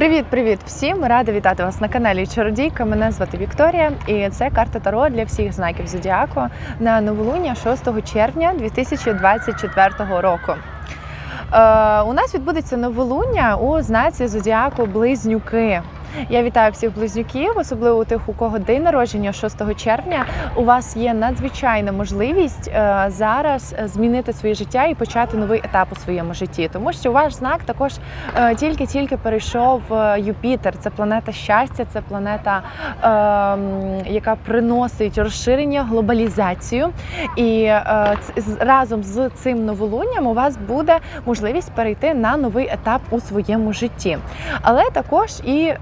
Привіт-привіт всім! Рада вітати вас на каналі Чародійка. Мене звати Вікторія, і це карта Таро для всіх знаків Зодіаку на новолуння 6 червня 2024 року. Е, у нас відбудеться новолуння у знаці Зодіаку Близнюки. Я вітаю всіх близнюків, особливо тих, у кого день народження 6 червня. У вас є надзвичайна можливість е, зараз змінити своє життя і почати новий етап у своєму житті, тому що ваш знак також е, тільки-тільки перейшов е, Юпітер. Це планета щастя, це планета, е, яка приносить розширення, глобалізацію. І разом з цим новолунням у вас буде можливість перейти на новий етап у своєму житті. Але також і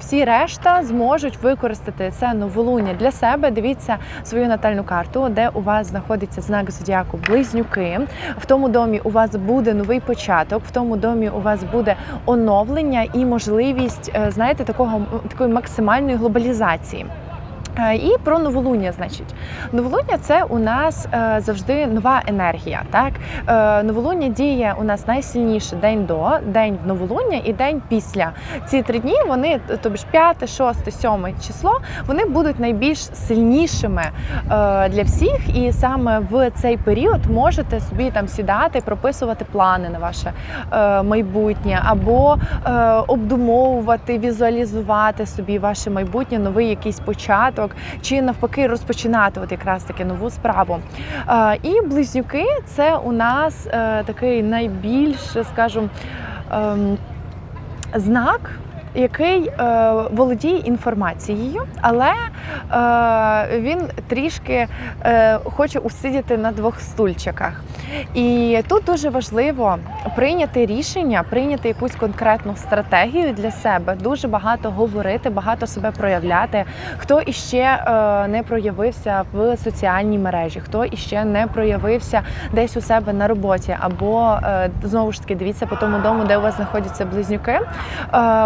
всі решта зможуть використати це новолуння для себе. Дивіться свою натальну карту, де у вас знаходиться знак зодіаку Близнюки. В тому домі у вас буде новий початок, в тому домі у вас буде оновлення і можливість, е, знаєте, такого такої максимальної глобалізації. Е, І про новолуння, значить, новолуння це у нас е, завжди нова енергія. Так, Е, новолуння діє у нас найсильніше день до, день в новолуння і день після. Ці три дні вони, тобі ж 5, 6, 7 число, вони будуть найбільш сильнішими для всіх. І саме в цей період можете собі там сідати, прописувати плани на ваше майбутнє, або обдумовувати, візуалізувати собі ваше майбутнє, новий якийсь початок, чи навпаки розпочинати от якраз таки нову справу. Е, І близнюки це у нас е, такий найбільш, скажімо, ем, знак. Який е, володіє інформацією, але е, він трішки е, хоче усидіти на двох стульчиках. І тут дуже важливо прийняти рішення, прийняти якусь конкретну стратегію для себе, дуже багато говорити, багато себе проявляти. Хто іще е, не проявився в соціальній мережі, хто іще не проявився десь у себе на роботі, або е, знову ж таки дивіться по тому дому, де у вас знаходяться близнюки. Е,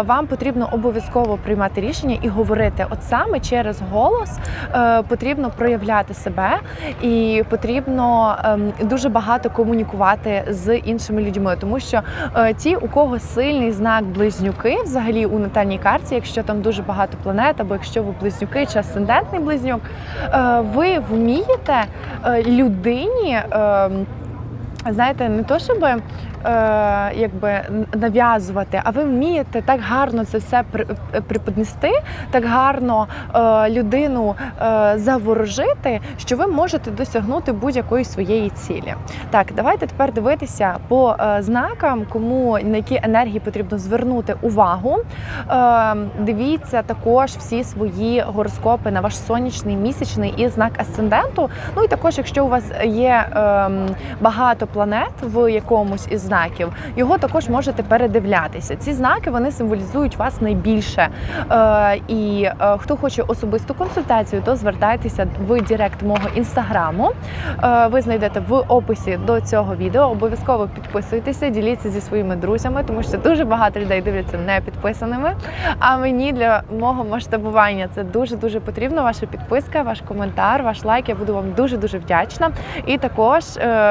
вам потрібно обов'язково приймати рішення і говорити. От саме через голос е, потрібно проявляти себе, і потрібно ем, дуже багато комунікувати з іншими людьми, тому що е, ті, у кого сильний знак близнюки, взагалі у натальній карті, якщо там дуже багато планет, або якщо ви близнюки чи асцендентний близнюк, е, ви вмієте людині. ем, Знаєте, не то щоб е, якби нав'язувати, а ви вмієте так гарно це все при- е, так гарно е, людину е, заворожити, що ви можете досягнути будь-якої своєї цілі. Так, давайте тепер дивитися по е, знакам, кому на які енергії потрібно звернути увагу. Е, дивіться також всі свої гороскопи на ваш сонячний, місячний і знак асценденту. Ну і також, якщо у вас є ем, багато планет в якомусь із знаків, його також можете передивлятися. Ці знаки вони символізують вас найбільше. Е, і е, хто хоче особисту консультацію, то звертайтеся в Директ мого інстаграму. Е, ви знайдете в описі до цього відео. Обов'язково підписуйтеся, діліться зі своїми друзями, тому що дуже багато людей дивляться не підписаними. А мені для мого масштабування це дуже дуже потрібно. Ваша підписка, ваш коментар, ваш лайк. Я буду вам дуже дуже вдячна. І також,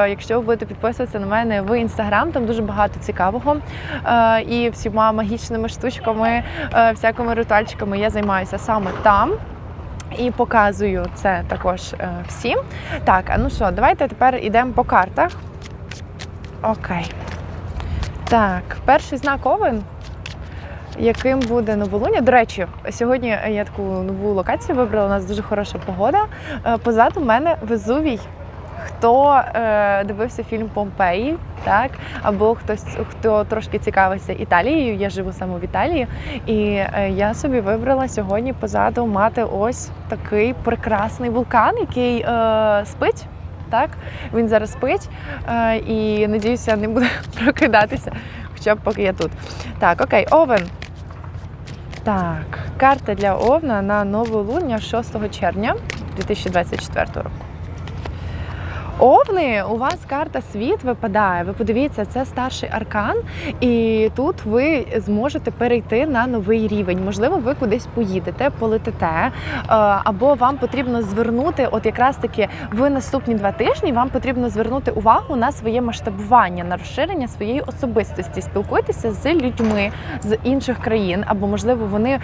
якщо ви будете підписуватися на мене в інстаграм, там дуже багато цікавого е, і всіма магічними штучками, е, всякими ритуальчиками я займаюся саме там. І показую це також е, всім. Так, а ну що, давайте тепер йдемо по картах. Окей. Так, перший знак Овен. Яким буде новолуння? До речі, сьогодні я таку нову локацію вибрала. У нас дуже хороша погода. Позаду мене Везувій. Хто е, дивився фільм Помпеї, так або хтось хто трошки цікавиться Італією, я живу саме в Італії, і е, я собі вибрала сьогодні позаду мати ось такий прекрасний вулкан, який е, спить. Так, він зараз спить е, і надіюся, не буде прокидатися, хоча б поки я тут. Так, окей, Овен. Так, карта для Овна на новолуння 6 червня 2024 року. Овни, у вас карта світ випадає. Ви подивіться, це старший аркан, і тут ви зможете перейти на новий рівень. Можливо, ви кудись поїдете, полетите, е, або вам потрібно звернути, от якраз таки в наступні два тижні вам потрібно звернути увагу на своє масштабування, на розширення своєї особистості. Спілкуйтеся з людьми з інших країн, або можливо вони е,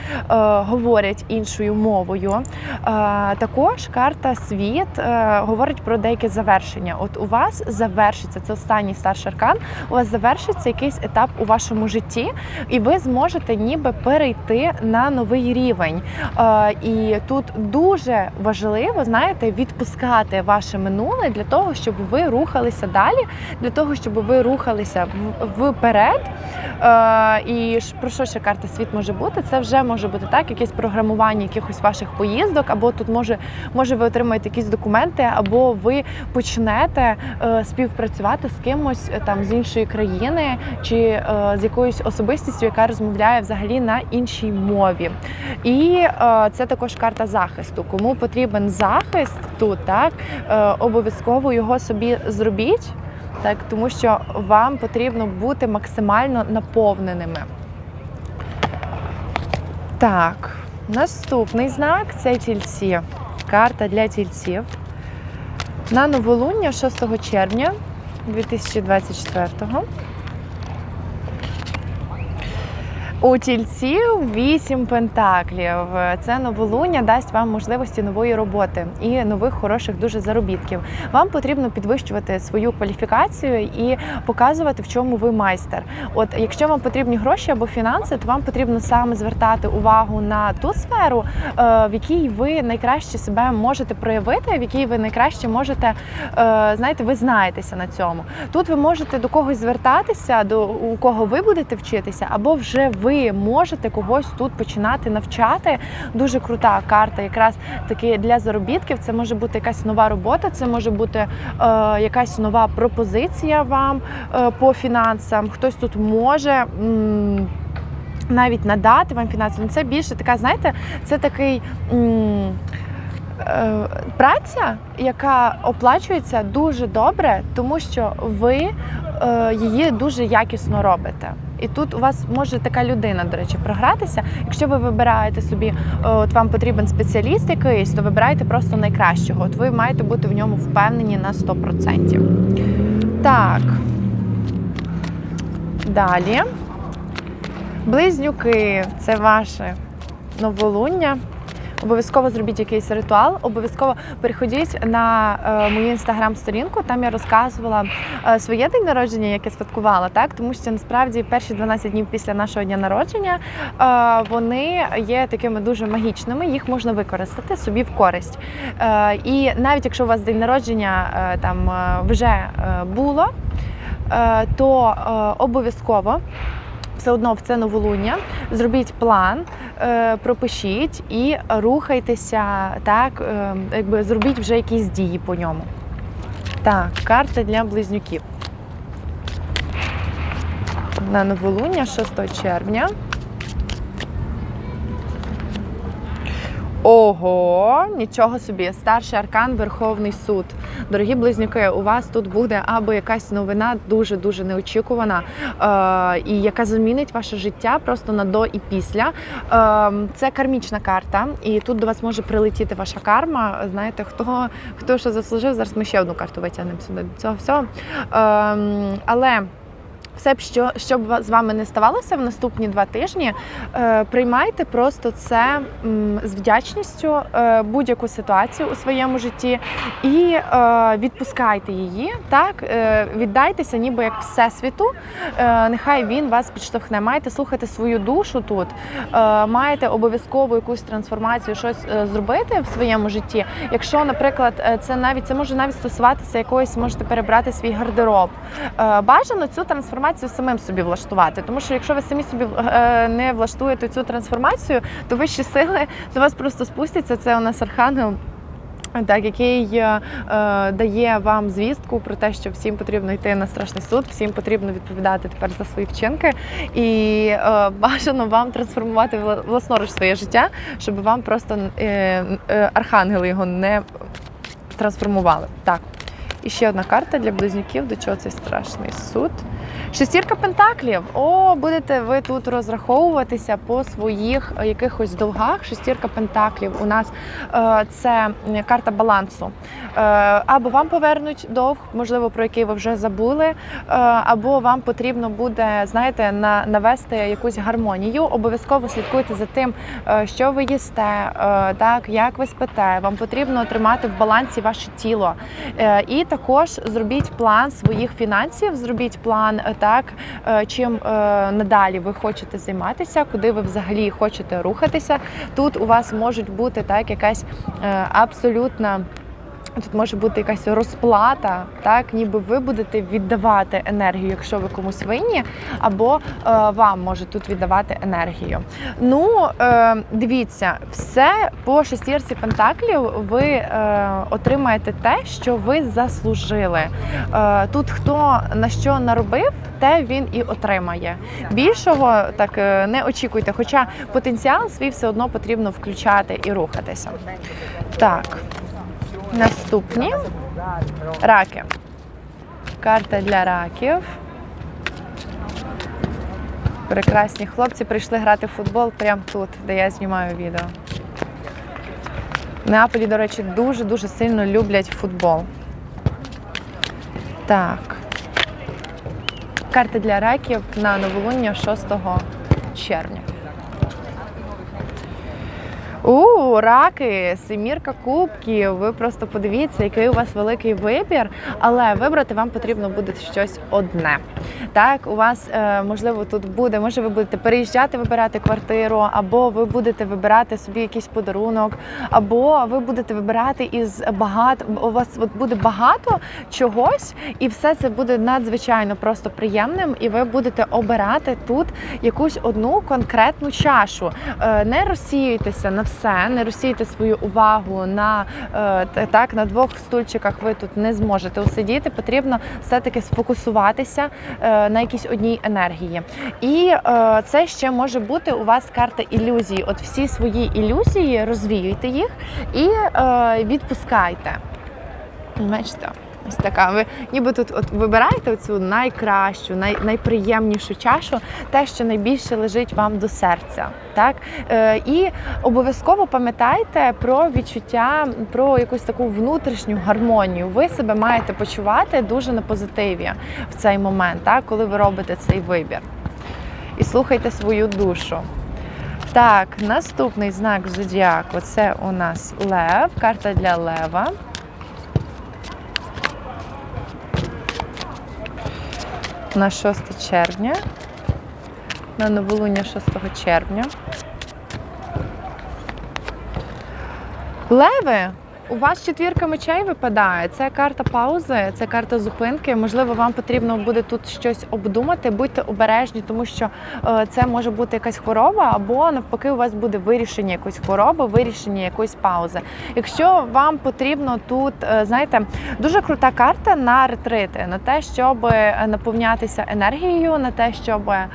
говорять іншою мовою. Е, також карта світ говорить про деяке завершення. От у вас завершиться це останній старший аркан. У вас завершиться якийсь етап у вашому житті, і ви зможете ніби перейти на новий рівень. Е, і тут дуже важливо, знаєте, відпускати ваше минуле для того, щоб ви рухалися далі, для того, щоб ви рухалися вперед. Е, і про що ще карта світ може бути? Це вже може бути так, якесь програмування якихось ваших поїздок, або тут може, може ви отримаєте якісь документи, або ви почнете е, співпрацювати з кимось е, там з іншої країни чи е, з якоюсь особистістю, яка розмовляє взагалі на іншій мові. І це також карта захисту. Кому потрібен захист тут, так обов'язково його собі зробіть. Так, тому що вам потрібно бути максимально наповненими. Так, наступний знак це тільці. Карта для тільців. На новолуння 6 червня 2024 У тільців вісім пентаклів. Це новолуння дасть вам можливості нової роботи і нових хороших дуже заробітків. Вам потрібно підвищувати свою кваліфікацію і показувати, в чому ви майстер. От якщо вам потрібні гроші або фінанси, то вам потрібно саме звертати увагу на ту сферу, е, в якій ви найкраще себе можете проявити, в якій ви найкраще можете, е, знаєте, ви знаєтеся на цьому. Тут ви можете до когось звертатися, до у кого ви будете вчитися, або вже ви можете когось тут починати навчати. Дуже крута карта, якраз таки для заробітків. Це може бути якась нова робота, це може бути е, якась нова пропозиція вам е, по фінансам. Хтось тут може. м, навіть надати вам фінанси. Ну, Це більше така, знаєте, це такий м, е, праця, яка оплачується дуже добре, тому що ви е, її дуже якісно робите. І тут у вас може така людина, до речі, програтися. Якщо ви вибираєте собі, е, от вам потрібен спеціаліст якийсь, то вибирайте просто найкращого. От ви маєте бути в ньому впевнені на 100%. Так. Далі. Близнюки це ваше новолуння. Обов'язково зробіть якийсь ритуал. Обов'язково переходіть на е, мою інстаграм-сторінку. Там я розказувала е, своє день народження, яке святкувала, так тому що насправді перші 12 днів після нашого дня народження е, вони є такими дуже магічними. Їх можна використати собі в користь. І навіть якщо у вас день народження там вже було, то обов'язково все одно в це новолуння. Зробіть план, е, пропишіть і рухайтеся так, е, якби зробіть вже якісь дії по ньому. Так, карта для близнюків. На новолуння 6 червня. Ого, нічого собі. Старший аркан Верховний суд. Дорогі близнюки, у вас тут буде або якась новина дуже дуже неочікувана, е, і яка замінить ваше життя просто на до і після. Е, це кармічна карта, і тут до вас може прилетіти ваша карма. Знаєте, хто хто що заслужив? Зараз ми ще одну карту витягнемо сюди цього всього. Е, але все б що, що б з вами не ставалося в наступні два тижні, е, приймайте просто це з вдячністю е, будь-яку ситуацію у своєму житті і е, відпускайте її. Так віддайтеся, ніби як всесвіту. Нехай він вас підштовхне. Маєте слухати свою душу тут, маєте обов'язково якусь трансформацію, щось зробити в своєму житті. Якщо, наприклад, це навіть це може навіть стосуватися якоїсь, можете перебрати свій гардероб. Бажано цю трансформацію самим собі влаштувати, тому що якщо ви самі собі е, не влаштуєте цю трансформацію, то вищі сили до вас просто спустяться. Це у нас архангел. Так, який е, е, дає вам звістку про те, що всім потрібно йти на страшний суд, всім потрібно відповідати тепер за свої вчинки, і е, бажано вам трансформувати вла- власноруч своє життя, щоб вам просто е, е, архангели його не трансформували. Так. І ще одна карта для близнюків. До чого цей страшний суд? Шестірка пентаклів. О, будете ви тут розраховуватися по своїх е, якихось долгах. Шестірка пентаклів у нас е, це карта балансу. Е, або вам повернуть довг, можливо, про який ви вже забули, е, або вам потрібно буде, знаєте, на, навести якусь гармонію. Обов'язково слідкуйте за тим, е, що ви їсте, е, так як ви спите. Вам потрібно тримати в балансі ваше тіло. Е, І також зробіть план своїх фінансів, зробіть план е, так, е, чим е, надалі ви хочете займатися, куди ви взагалі хочете рухатися. Тут у вас можуть бути так якась абсолютна. Тут може бути якась розплата, так ніби ви будете віддавати енергію, якщо ви комусь винні, або е, вам може тут віддавати енергію. Ну е, дивіться, все по шестірці пентаклів ви е, отримаєте те, що ви заслужили. Е, тут хто на що наробив, те він і отримає. Більшого так е, не очікуйте, хоча потенціал свій все одно потрібно включати і рухатися. Так. Наступні раки. Карта для раків. Прекрасні хлопці прийшли грати в футбол прямо тут, де я знімаю відео. Неаполі, до речі, дуже-дуже сильно люблять футбол. Так. Карта для раків на новолуння 6 червня. У, раки, семірка кубків. Ви просто подивіться, який у вас великий вибір, але вибрати вам потрібно буде щось одне. Так, у вас е, можливо тут буде, може, ви будете переїжджати, вибирати квартиру, або ви будете вибирати собі якийсь подарунок, або ви будете вибирати із багато. У вас от буде багато чогось, і все це буде надзвичайно просто приємним. І ви будете обирати тут якусь одну конкретну чашу. Е, Не розсіюйтеся на все, не розсійте свою увагу на е, так на двох стульчиках. Ви тут не зможете усидіти. Потрібно все-таки сфокусуватися е, на якійсь одній енергії. І е, це ще може бути у вас карта ілюзії. От всі свої ілюзії розвіюйте їх і відпускайте. Бачите? Ось така. Ви ніби тут от вибираєте цю найкращу, най, найприємнішу чашу, те, що найбільше лежить вам до серця. Так? Е, і обов'язково пам'ятайте про відчуття, про якусь таку внутрішню гармонію. Ви себе маєте почувати дуже на позитиві в цей момент, так? коли ви робите цей вибір. І слухайте свою душу. Так, наступний знак зодіаку це у нас Лев, карта для Лева. На 6 червня, на новолуння 6 червня. Леви, у вас четвірка мечей випадає. Це карта паузи, це карта зупинки. Можливо, вам потрібно буде тут щось обдумати. Будьте обережні, тому що е, це може бути якась хвороба, або навпаки, у вас буде вирішення якоїсь хвороби, вирішення якоїсь паузи. Якщо вам потрібно тут, е, знаєте, дуже крута карта на ретрити, на те, щоб наповнятися енергією, на те, щоб е,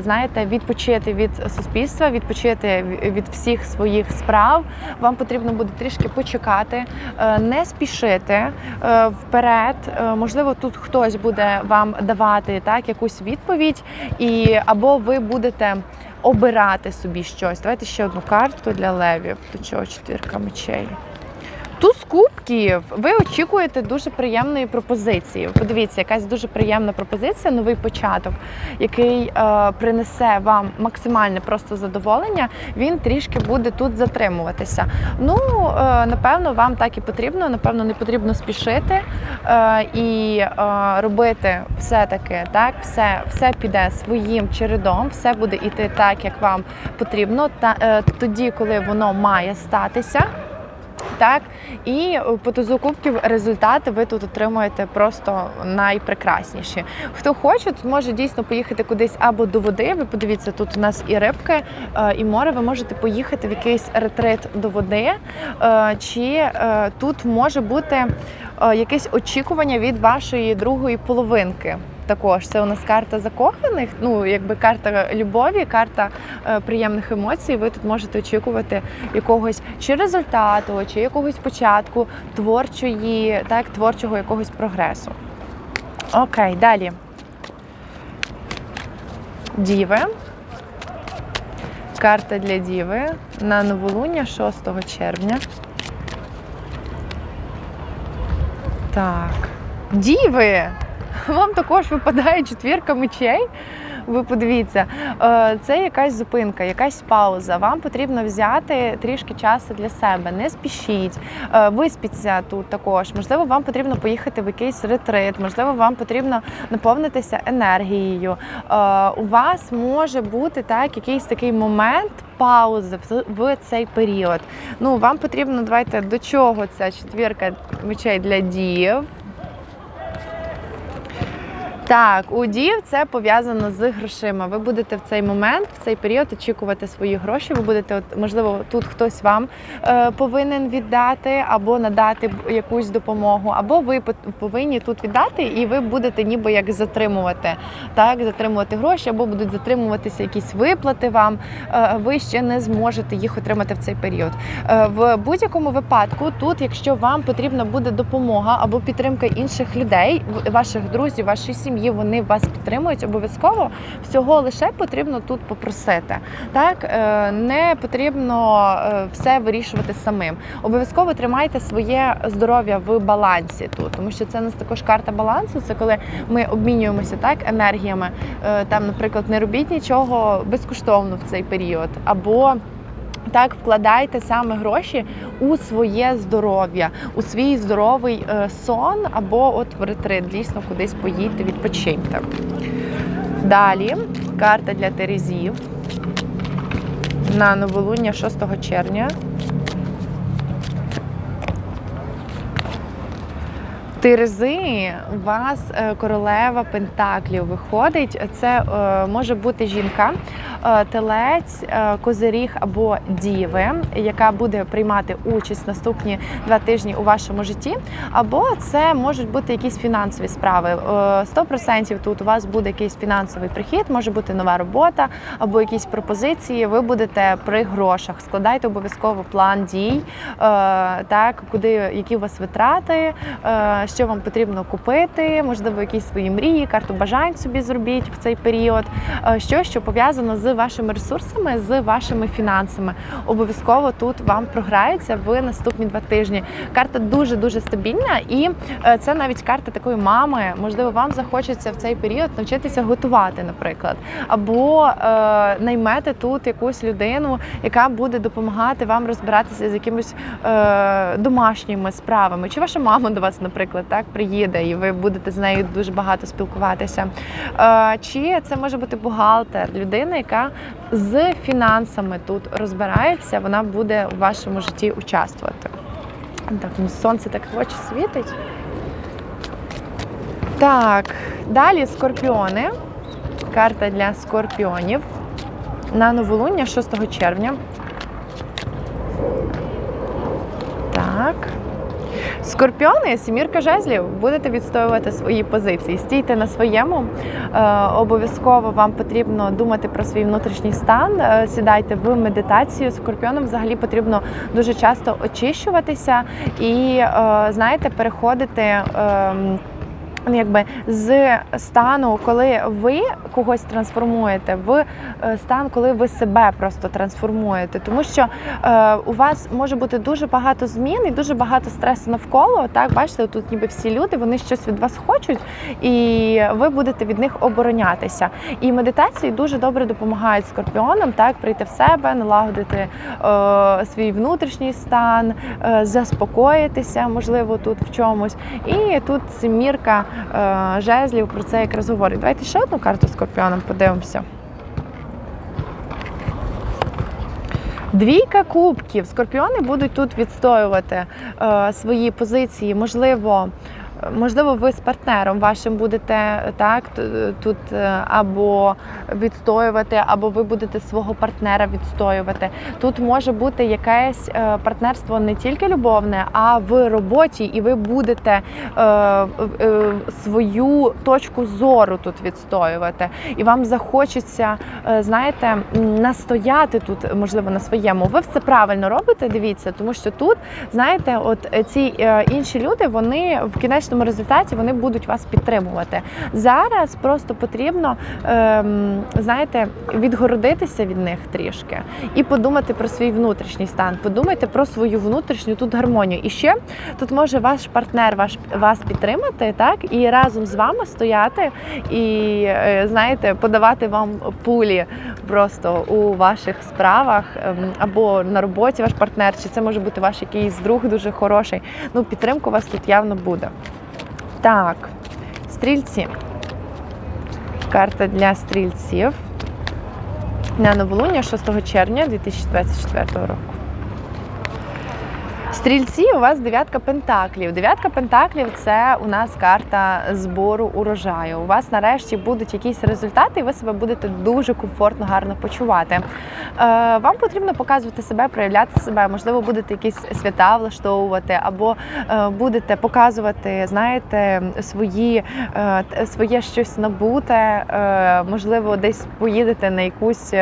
знаєте, відпочити від суспільства, відпочити від всіх своїх справ. Вам потрібно буде трішки почекати, е, не спішити е, вперед. Е, Можливо, тут хтось буде вам давати так якусь відповідь, і або ви будете обирати собі щось. Давайте ще одну карту для левів. До чого четвірка мечей. Туз кубків. Ви очікуєте дуже приємної пропозиції. Подивіться, якась дуже приємна пропозиція, новий початок, який е, принесе вам максимальне просто задоволення. Він трішки буде тут затримуватися. Ну, е, напевно, вам так і потрібно. Напевно, не потрібно спішити е, і е, робити все-таки так, все, все піде своїм чередом, все буде іти так, як вам потрібно. Та е, тоді, коли воно має статися. Так, і по тузу результати ви тут отримуєте просто найпрекрасніші. Хто хоче, тут може дійсно поїхати кудись або до води. Ви подивіться, тут у нас і рибки, е, і море. Ви можете поїхати в якийсь ретрит до води, е, чи е, тут може бути е, якесь очікування від вашої другої половинки. Також це у нас карта закоханих, ну якби карта любові, карта е, приємних емоцій. Ви тут можете очікувати якогось чи результату, чи якогось початку творчої, так, творчого якогось прогресу. Окей, далі. Діви. Карта для Діви на новолуння 6 червня. Так. Діви! Вам також випадає четвірка мечей. Ви подивіться, е, це якась зупинка, якась пауза. Вам потрібно взяти трішки часу для себе. Не спішіть, Е, виспіться тут також. Можливо, вам потрібно поїхати в якийсь ретрит, можливо, вам потрібно наповнитися енергією. Е, У вас може бути так, якийсь такий момент. Паузи в- цей період. Ну, вам потрібно, давайте до чого ця четвірка мечей для дів. Так, у дів це пов'язано з грошима. Ви будете в цей момент, в цей період очікувати свої гроші. Ви будете, от, можливо, тут хтось вам е, повинен віддати або надати якусь допомогу, або ви повинні тут віддати, і ви будете ніби як затримувати, так, затримувати гроші, або будуть затримуватися якісь виплати вам. Е, ви ще не зможете їх отримати в цей період. Е, В будь-якому випадку, тут, якщо вам потрібна буде допомога або підтримка інших людей, ваших друзів, вашої сім'ї, вони вас підтримують обов'язково. Всього лише потрібно тут попросити. Так Е, не потрібно е, все вирішувати самим. Обов'язково тримайте своє здоров'я в балансі тут, тому що це у нас також карта балансу. Це коли ми обмінюємося так енергіями. Е, Там, наприклад, не робіть нічого безкоштовно в цей період, або так, вкладайте саме гроші у своє здоров'я, у свій здоровий е, сон або от в ретрит, дійсно кудись поїдьте, відпочиньте. Далі карта для Терезів на новолуння 6 червня. Терези, у вас е, королева Пентаклів виходить. Це е, може бути жінка, телець, е, козиріг або діви, яка буде приймати участь наступні два тижні у вашому житті. Або це можуть бути якісь фінансові справи. Е, 100% тут у вас буде якийсь фінансовий прихід, може бути нова робота або якісь пропозиції. Ви будете при грошах. Складайте обов'язково план дій, е, так куди які у вас витрати. е, що вам потрібно купити, можливо, якісь свої мрії, карту бажань собі зробіть в цей період. Е, Що, що пов'язано з вашими ресурсами, з вашими фінансами. Обов'язково тут вам програється в наступні два тижні. Карта дуже дуже стабільна, і е, це навіть карта такої мами. Можливо, вам захочеться в цей період навчитися готувати, наприклад, або е, наймете тут якусь людину, яка буде допомагати вам розбиратися з якимись е, домашніми справами. Чи ваша мама до вас, наприклад, так приїде, і ви будете з нею дуже багато спілкуватися. Е, чи це може бути бухгалтер, людина, яка з фінансами тут розбирається, вона буде у вашому житті участвувати. Так, ну, сонце так в очі світить. Так, далі скорпіони. Карта для скорпіонів на новолуння 6 червня. Так. Скорпіони, сімірка жезлів, будете відстоювати свої позиції. Стійте на своєму. Е, обов'язково вам потрібно думати про свій внутрішній стан. Е, сідайте в медитацію. Скорпіонам взагалі потрібно дуже часто очищуватися і, е, знаєте, переходити. Ну, якби з стану, коли ви когось трансформуєте, в е, стан, коли ви себе просто трансформуєте, тому що е, у вас може бути дуже багато змін і дуже багато стресу навколо. Так, бачите, тут ніби всі люди, вони щось від вас хочуть, і ви будете від них оборонятися. І медитації дуже добре допомагають скорпіонам так прийти в себе, налагодити е, свій внутрішній стан, е, заспокоїтися, можливо, тут в чомусь. І тут сімірка е, жезлів про це якраз говорить. Давайте ще одну карту скорпіоном подивимося. Двійка кубків. Скорпіони будуть тут відстоювати е, свої позиції, можливо, Можливо, ви з партнером вашим будете так тут е, або відстоювати, або ви будете свого партнера відстоювати. Тут може бути якесь е, партнерство не тільки любовне, а в роботі, і ви будете е, е, свою точку зору тут відстоювати. І вам захочеться, е, знаєте, настояти тут, можливо, на своєму. Ви все правильно робите. Дивіться, тому що тут, знаєте, от ці інші люди, вони в кінечному результаті вони будуть вас підтримувати. Зараз просто потрібно, ем, знаєте, відгородитися від них трішки і подумати про свій внутрішній стан. Подумайте про свою внутрішню тут гармонію. І ще тут може ваш партнер ваш вас підтримати, так і разом з вами стояти і е, знаєте, подавати вам пулі просто у ваших справах ем, або на роботі ваш партнер, чи це може бути ваш якийсь друг дуже хороший. Ну, підтримка у вас тут явно буде. Так, стрільці. Карта для стрільців на новолуння 6 червня 2024 року. Стрільці, у вас дев'ятка пентаклів. Дев'ятка пентаклів це у нас карта збору урожаю. У вас нарешті будуть якісь результати, і ви себе будете дуже комфортно, гарно почувати. Е, вам потрібно показувати себе, проявляти себе. Можливо, будете якісь свята влаштовувати, або е, будете показувати, знаєте, свої, е, своє щось набуте. Можливо, десь поїдете на якусь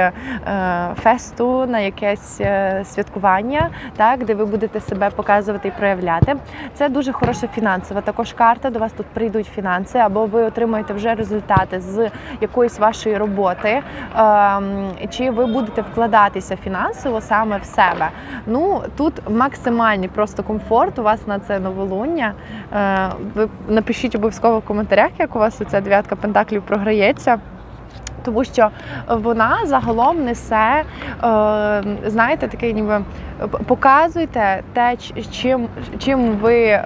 фесту, на якесь святкування, так, де ви будете себе показувати і проявляти. Це дуже хороша фінансова також карта. До вас тут прийдуть фінанси, або ви отримаєте вже результати з якоїсь вашої роботи, ем, чи ви будете вкладатися фінансово саме в себе. Ну тут максимальний просто комфорт. У вас на це новолуння. Е, Ви напишіть обов'язково в коментарях, як у вас ця дев'ятка пентаклів програється. Тому що вона загалом несе, е, знаєте, такий ніби показуйте те, чим, чим ви е,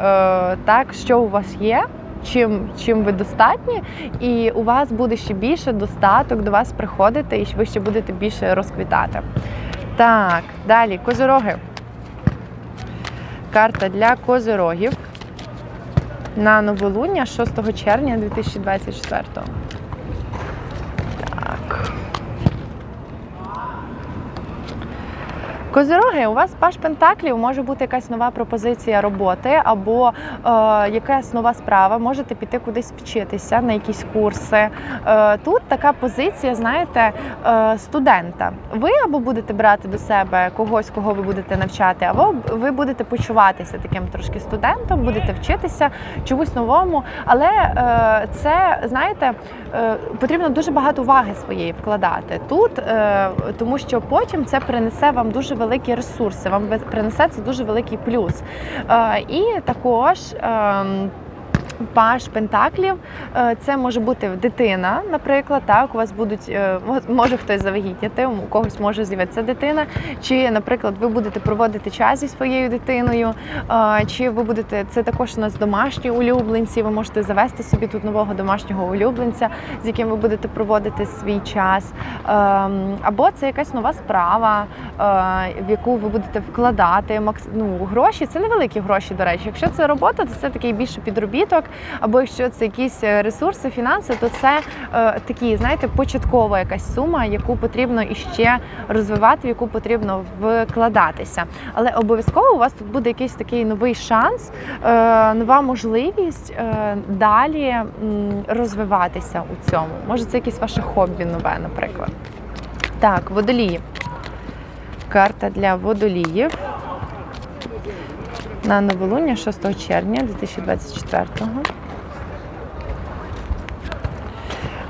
так, що у вас є. Чим, чим ви достатні, і у вас буде ще більше достаток до вас приходити, і ви ще будете більше розквітати. Так, далі козороги. Карта для козорогів на новолуння 6 червня 2024. Так. Козироги, у вас паш пентаклів може бути якась нова пропозиція роботи або е, якась нова справа. Можете піти кудись вчитися на якісь курси. Е, тут така позиція, знаєте, е, студента. Ви або будете брати до себе когось, кого ви будете навчати, або ви будете почуватися таким трошки студентом, будете вчитися чомусь новому. Але е, це, знаєте, е, потрібно дуже багато уваги своєї вкладати тут, е, тому що потім це принесе вам дуже великі ресурси, вам принесе це дуже великий плюс. Е, І також. Паш Пентаклів е, це може бути дитина, наприклад, так у вас будуть е, може хтось завагітніти, у когось може з'явитися дитина, чи, наприклад, ви будете проводити час зі своєю дитиною, е, чи ви будете це також у нас домашні улюбленці. Ви можете завести собі тут нового домашнього улюбленця, з яким ви будете проводити свій час, Ем, або це якась нова справа, в яку ви будете вкладати ну, гроші. Це невеликі гроші, до речі. Якщо це робота, то це такий більше підробіток. Або якщо це якісь е, ресурси, фінанси, то це е, такі, знаєте, початкова якась сума, яку потрібно іще розвивати, в яку потрібно вкладатися. Але обов'язково у вас тут буде якийсь такий новий шанс, е, нова можливість е, далі м, розвиватися у цьому. Може, це якесь ваше хобі нове, наприклад. Так, водолії. Карта для водоліїв на новолуння 6 червня 2024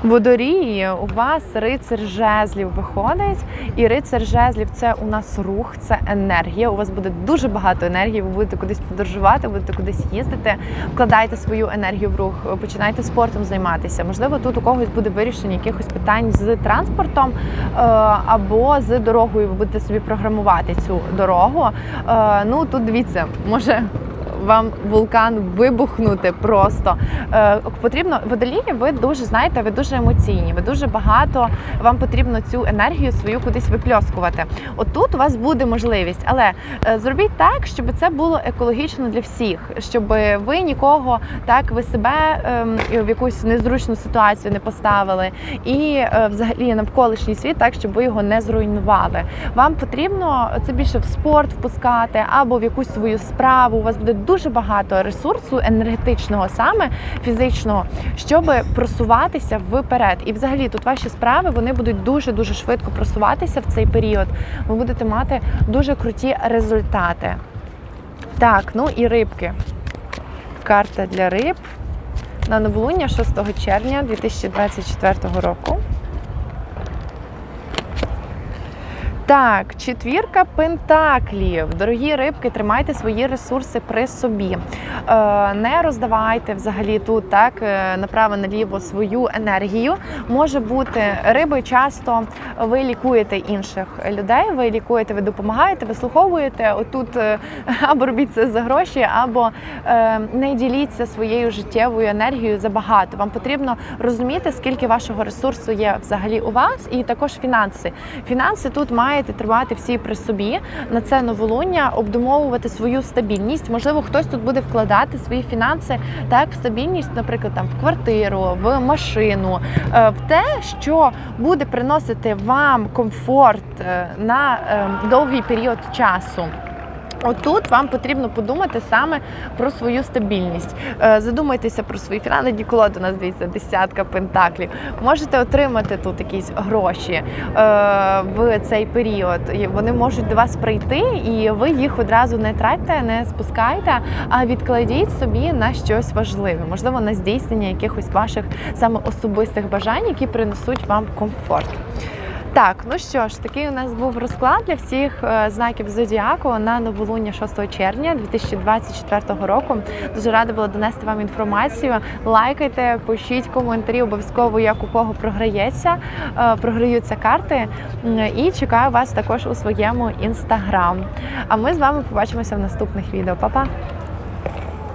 Водорії, у вас рицар жезлів виходить, і рицар жезлів це у нас рух, це енергія. У вас буде дуже багато енергії. Ви будете кудись подорожувати, будете кудись їздити. Вкладайте свою енергію в рух, починайте спортом займатися. Можливо, тут у когось буде вирішення якихось питань з транспортом е, або з дорогою. Ви будете собі програмувати цю дорогу. Е, Ну тут дивіться, може вам вулкан вибухнути просто. Е, Потрібно водолії, ви дуже знаєте, ви дуже емоційні, ви дуже багато вам потрібно цю енергію свою кудись випльоскувати. Отут у вас буде можливість, але е, зробіть так, щоб це було екологічно для всіх, щоб ви нікого так ви себе ем, в якусь незручну ситуацію не поставили, і е, взагалі навколишній світ, так щоб ви його не зруйнували. Вам потрібно це більше в спорт впускати або в якусь свою справу. У вас буде дуже багато ресурсу енергетичного, саме фізичного, щоб просуватися вперед. І взагалі тут ваші справи вони будуть дуже дуже швидко просуватися в цей період. Ви будете мати дуже круті результати. Так, ну і рибки. Карта для риб на новолуння 6 червня 2024 року. Так, четвірка пентаклів. Дорогі рибки, тримайте свої ресурси при собі. Е, не роздавайте взагалі тут так е, направо-наліво свою енергію. Може бути риби часто ви лікуєте інших людей, ви лікуєте, ви допомагаєте, вислуховуєте. Отут е, або робіть це за гроші, або е, не діліться своєю життєвою енергією забагато. Вам потрібно розуміти, скільки вашого ресурсу є взагалі у вас, і також фінанси. Фінанси тут маєте тримати всі при собі на це новолуння, обдумовувати свою стабільність. Можливо, хтось тут буде вкладати свої фінанси так в стабільність, наприклад, там в квартиру, в машину, е, в те, що буде приносити вам комфорт е, на е, довгий період часу. Отут вам потрібно подумати саме про свою стабільність. Е, Задумайтеся про свої фінанси. колода у нас дивіться, десятка пентаклів. Можете отримати тут якісь гроші е, в цей період. Вони можуть до вас прийти, і ви їх одразу не тратьте, не спускайте, а відкладіть собі на щось важливе, можливо, на здійснення якихось ваших саме особистих бажань, які принесуть вам комфорт. Так, ну що ж, такий у нас був розклад для всіх е, знаків зодіаку на новолуння 6 червня 2024 року. Дуже рада була донести вам інформацію. Лайкайте, пишіть коментарі, обов'язково як у кого програється, е, програються карти. І чекаю вас також у своєму інстаграм. А ми з вами побачимося в наступних відео. Па-па!